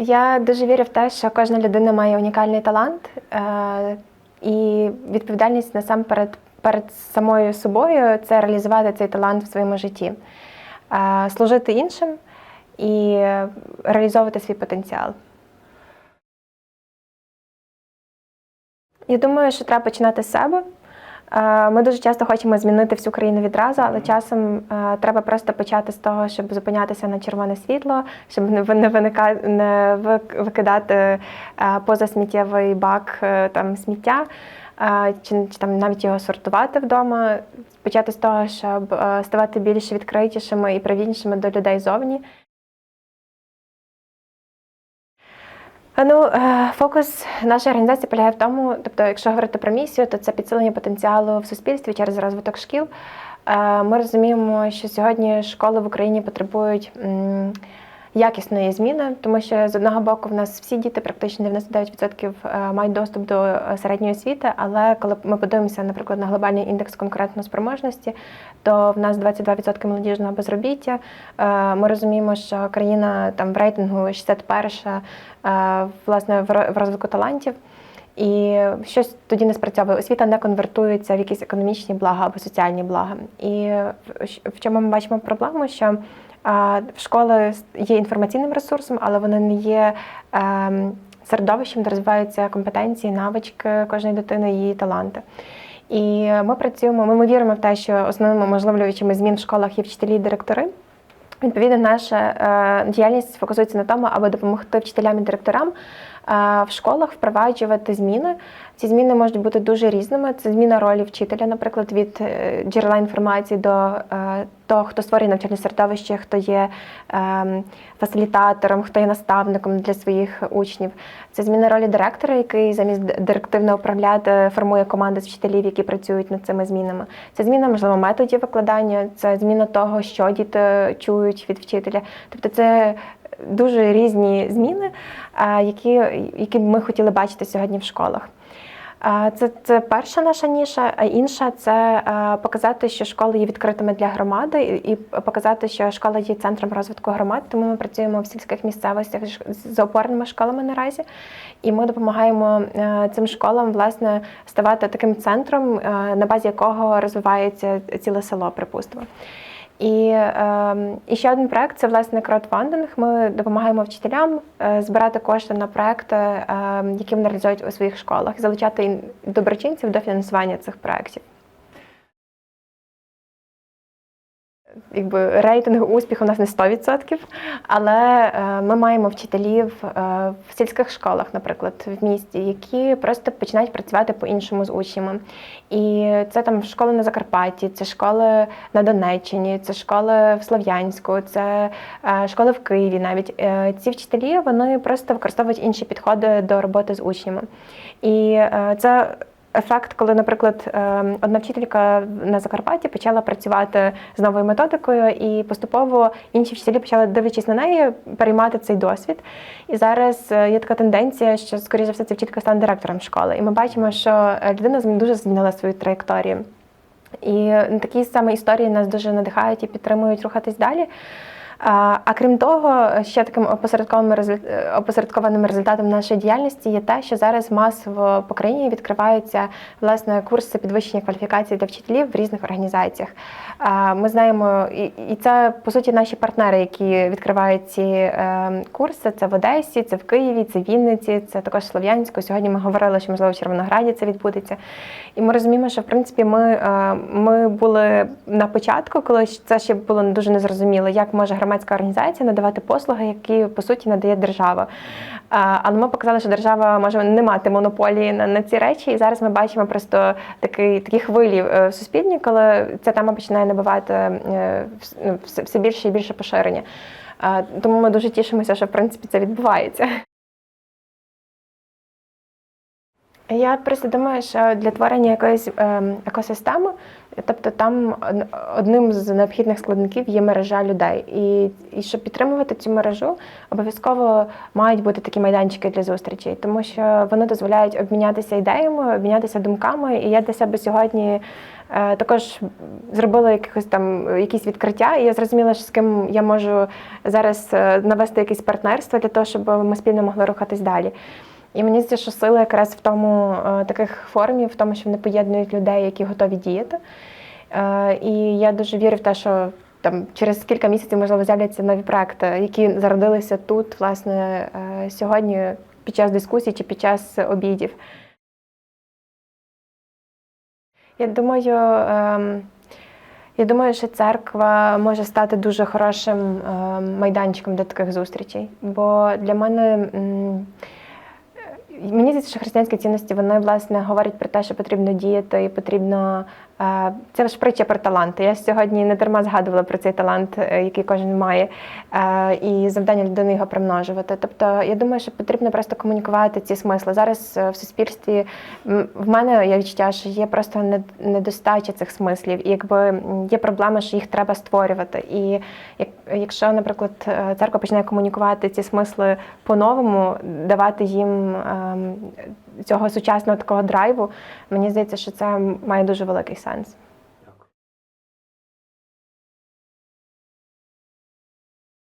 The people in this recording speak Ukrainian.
Я дуже вірю в те, що кожна людина має унікальний талант е, і відповідальність насамперед перед самою собою це реалізувати цей талант в своєму житті, е, служити іншим і реалізовувати свій потенціал. Я думаю, що треба починати з себе. Е, Ми дуже часто хочемо змінити всю країну відразу, але часом е, треба просто почати з того, щоб зупинятися на червоне світло, щоб не ви- не виника не викидати е, поза сміттєвий бак там сміття, чи, чи там навіть його сортувати вдома. Почати з того, щоб ставати більш відкритішими і привітнішими до людей зовні. Ну, е, фокус нашої організації полягає в тому, тобто, якщо говорити про місію, то це підсилення потенціалу в суспільстві через розвиток шкіл. Е, Ми розуміємо, що сьогодні школи в Україні потребують якісної зміни, тому що з одного боку в нас всі діти, практично 99% е, мають доступ до е, середньої освіти, але коли ми подивимося, наприклад, на глобальний індекс конкурентності, то в нас 22% молодіжного безробіття. Е, Ми розуміємо, що країна там в рейтингу 61 е, власне в розвитку талантів. І щось тоді не спрацьовує. Освіта не конвертується в якісь економічні блага або соціальні блага. І в- в чому ми бачимо проблему, що а, школи є інформаційним ресурсом, але вони не є ем, середовищем, де розвиваються компетенції, навички кожної дитини, її таланти. І ми працюємо, ми, ми віримо в те, що основними можливлювачами змін в школах є вчителі і директори. Відповідно, наша е, діяльність фокусується на тому, аби допомогти вчителям і директорам в школах впроваджувати зміни. Ці зміни можуть бути дуже різними. Це зміна ролі вчителя, наприклад, від е, джерела інформації до е, того, хто створює навчальне середовище, хто є е, фасилітатором, хто є наставником для своїх учнів. Це зміна ролі директора, який замість директивно управляти формує команди з вчителів, які працюють над цими змінами. Це зміна, можливо, методів викладання, це зміна того, що діти чують від вчителя. Тобто, це дуже різні зміни, які, які ми хотіли бачити сьогодні в школах. Це, це перша наша ніша, а інша це показати, що школи є відкритими для громади, і показати, що школа є центром розвитку громад. Тому ми працюємо в сільських місцевостях з- з опорними школами наразі, і ми допомагаємо е, цим школам власне ставати таким центром, е, на базі якого розвивається ціле село, припустимо. І, е, і ще один проект це власне краудфандинг. Ми допомагаємо вчителям е, збирати кошти на проекти, е, які вони реалізують у своїх школах, залучати доброчинців до фінансування цих проєктів. Якби рейтинг успіху у нас не 100%, але е, ми маємо вчителів е, в сільських школах, наприклад, в місті, які просто починають працювати по-іншому з учнями. І це там школи на Закарпатті, це школи на Донеччині, це школи в Слов'янську, це е, школи в Києві. Навіть ці вчителі вони просто використовують інші підходи до роботи з учнями. І це ефект, коли, наприклад, е, одна вчителька на Закарпатті почала працювати з новою методикою, і поступово інші вчителі почали, дивлячись на неї, переймати цей досвід. І зараз е, є така тенденція, що, скоріше за все, ця вчителька стане директором школи. І ми бачимо, що е, людина дуже змінила свою траєкторію. І такі саме історії нас дуже надихають і підтримують рухатись далі. А крім того, ще таким опосередкованим результатом нашої діяльності є те, що зараз масово по країні відкриваються власне курси підвищення кваліфікації для вчителів в різних організаціях. Ми знаємо, і, це по суті наші партнери, які відкривають ці е, курси. Це в Одесі, це в Києві, це в Вінниці, це також Слов'янську. Сьогодні ми говорили, що можливо в Червонограді це відбудеться. І ми розуміємо, що в принципі ми, е, ми були на початку, коли це ще було дуже незрозуміло, як може громадська організація надавати послуги, які по суті надає держава. Але ми показали, що держава може не мати монополії на, на ці речі, і зараз ми бачимо просто такий такі хвилі е, в суспільні, коли ця тема починає набивати е, ну, все більше і більше поширення. Тому ми дуже тішимося, що в принципі це відбувається. Я просто думаю, що для творення якоїсь ем, екосистеми, тобто там одним з необхідних складників є мережа людей. І, і щоб підтримувати цю мережу, обов'язково мають бути такі майданчики для зустрічей, тому що вони дозволяють обмінятися ідеями, обмінятися думками. І я для себе сьогодні е, також зробила якихось там якісь відкриття, і я зрозуміла, що з ким я можу зараз е, навести якесь партнерство для того, щоб ми спільно могли рухатись далі. І мені здається, що сила якраз в тому е, таких формів, в тому, що вони поєднують людей, які готові діяти. Е, і я дуже вірю в те, що там через кілька місяців можливо з'являться нові проекти, які зародилися тут, власне, е, сьогодні під час дискусій чи під час обідів. Я думаю, ем, я думаю, що церква може стати дуже хорошим ем, майданчиком для таких зустрічей. Бо для мене Мені здається, що християнські цінності вони власне говорять про те, що потрібно діяти і потрібно. Це ж притча про таланти. Я сьогодні не дарма згадувала про цей талант, е, який кожен має, е, і завдання людини його примножувати. Тобто, я думаю, що потрібно просто комунікувати ці смисли. Зараз е, в суспільстві в мене є відчуття, що є просто недостача цих смислів, і якби є проблема, що їх треба створювати. І як, якщо, наприклад, церква починає комунікувати ці смисли по-новому, давати їм ем, цього сучасного такого драйву, мені здається, що це має дуже великий сенс. sense.